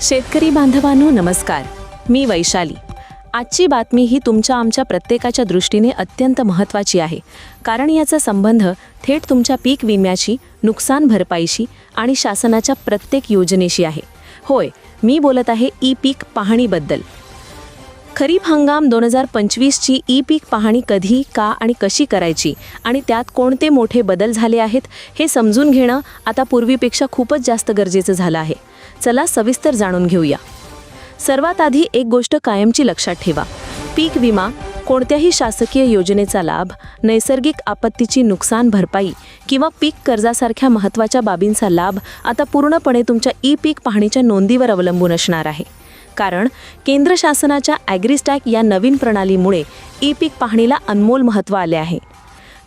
शेतकरी बांधवांनो नमस्कार. मी वैशाली. आजची बातमी ही तुमच्या आमच्या प्रत्येकाच्या दृष्टीने अत्यंत महत्त्वाची आहे. कारण याचा संबंध थेट तुमच्या पीक विम्याशी नुकसान भरपाईशी आणि शासनाच्या प्रत्येक योजनेशी आहे. होय मी बोलत आहे ई पीक पाहणीबद्दल. खरीप हंगाम दोन हजार पंचवीसची ई पीक पाहणी कधी का आणि कशी करायची? आणि त्यात कोणते मोठे बदल झाले आहेत हे समजून घेणं आता पूर्वीपेक्षा खूपच जास्त गरजेचं झालं आहे. चला सविस्तर जाणून घेऊया. सर्वात आधी एक गोष्ट कायमची लक्षात ठेवा. पीक विमा कोणत्याही शासकीय योजनेचा लाभ नैसर्गिक आपत्तीची नुकसान भरपाई किंवा पीक कर्जासारख्या महत्त्वाच्या बाबींचा लाभ आता पूर्णपणे तुमच्या ई पीक पाहणीच्या नोंदीवर अवलंबून असणार आहे. कारण केंद्र शासनाच्या ॲग्रीस्टॅक या नवीन प्रणालीमुळे ई पीक पाहणीला अनमोल महत्त्व आले आहे.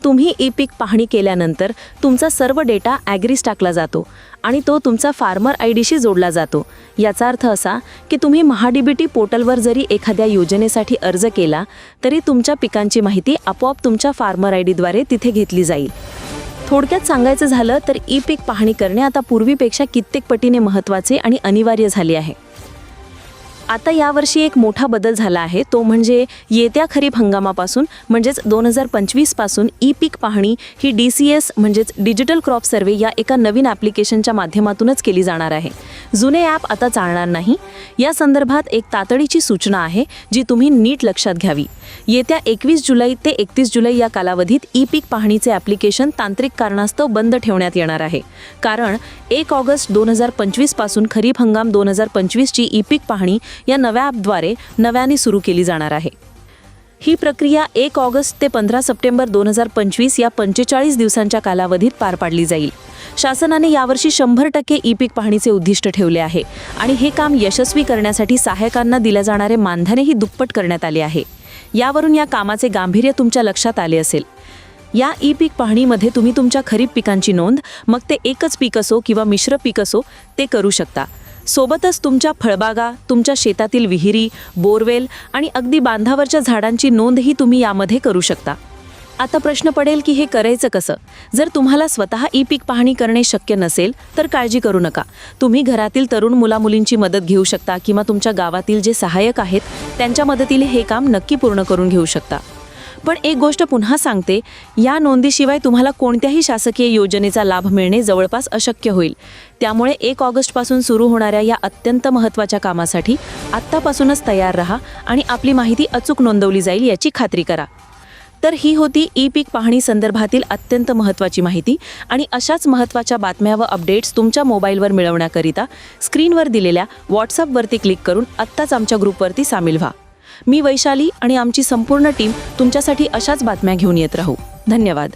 तुम्ही ई पीक पाहणी केल्यानंतर तुमचा सर्व डेटा ॲग्रीस्टॅकला जातो आणि तो तुमचा फार्मर आय डीशी जोडला जातो. याचा अर्थ असा की तुम्ही महाडीबीटी पोर्टलवर जरी एखाद्या योजनेसाठी अर्ज केला तरी तुमच्या पिकांची माहिती आपोआप तुमच्या फार्मर आय डीद्वारे तिथे घेतली जाईल. थोडक्यात सांगायचं झालं तर ई पीक पाहणी करणे आता पूर्वीपेक्षा कित्येक पटीने महत्त्वाचे आणि अनिवार्य झाले आहे. आता यावर्षी एक मोठा बदल झाला आहे. तो म्हणजे येत्या खरीप हंगामापासून म्हणजेच दोन हजार पंचवीसपासून ई पीक पाहणी ही डी सी एस म्हणजेच डिजिटल क्रॉप सर्वे या एका नवीन ॲप्लिकेशनच्या माध्यमातूनच केली जाणार आहे. जुने ॲप आता चालणार नाही. या संदर्भात एक तातडीची सूचना आहे जी तुम्ही नीट लक्षात घ्यावी. येत्या एकवीस जुलै ते एकतीस जुलै या कालावधीत ई पीक पाहणीचे ॲप्लिकेशन तांत्रिक कारणास्तव बंद ठेवण्यात येणार आहे. कारण एक ऑगस्ट दोन हजार पंचवीसपासून खरीप हंगाम दोन हजार पंचवीसची ई पीक पाहणी या नव्या ॲपद्वारे नव्याने सुरू केली जाणार आहे. ही प्रक्रिया एक ऑगस्ट ते पंधरा सप्टेंबर दोन हजार पंचवीस या पंचेचाळीस दिवसांच्या कालावधीत पार पाडली जाईल. शासनाने यावर्षी शंभर टक्के ई पीक पाहणीचे उद्दिष्ट ठेवले आहे आणि हे काम यशस्वी करण्यासाठी सहाय्यकांना दिल्या जाणारे मानधनेही दुप्पट करण्यात आले आहे. यावरून या कामाचे गांभीर्य तुमच्या लक्षात आले असेल. या ई पीक पाहणीमध्ये तुम्ही तुमच्या खरीप पिकांची नोंद मग ते एकच पीक असो किंवा मिश्र पीक असो ते करू शकता. सोबतच तुमच्या फळबागा तुमच्या शेतातील विहिरी बोरवेल आणि अगदी बांधावरच्या झाडांची नोंदही तुम्ही यामध्ये करू शकता. आता प्रश्न पडेल की हे करायचं कसं? जर तुम्हाला स्वतः ई पीक पाहणी करणे शक्य नसेल तर काळजी करू नका. तुम्ही घरातील तरुण मुलामुलींची मदत घेऊ शकता किंवा तुमच्या गावातील जे सहाय्यक आहेत त्यांच्या मदतीने हे काम नक्की पूर्ण करून घेऊ शकता. पण एक गोष्ट पुन्हा सांगते या नोंदीशिवाय तुम्हाला कोणत्याही शासकीय योजनेचा लाभ मिळणे जवळपास अशक्य होईल. त्यामुळे एक ऑगस्टपासून सुरू होणाऱ्या या अत्यंत महत्त्वाच्या कामासाठी आत्तापासूनच तयार राहा आणि आपली माहिती अचूक नोंदवली जाईल याची खात्री करा. तर ही होती ई पीक पाहणी संदर्भातील अत्यंत महत्त्वाची माहिती आणि अशाच महत्त्वाच्या बातम्या व अपडेट्स तुमच्या मोबाईलवर मिळवण्याकरिता स्क्रीनवर दिलेल्या व्हॉट्सअपवरती क्लिक करून आत्ताच आमच्या ग्रुपवरती सामील व्हा. मी वैशाली आणि आमची संपूर्ण टीम तुमच्यासाठी अशाच बातम्या घेऊन येत राहू. धन्यवाद.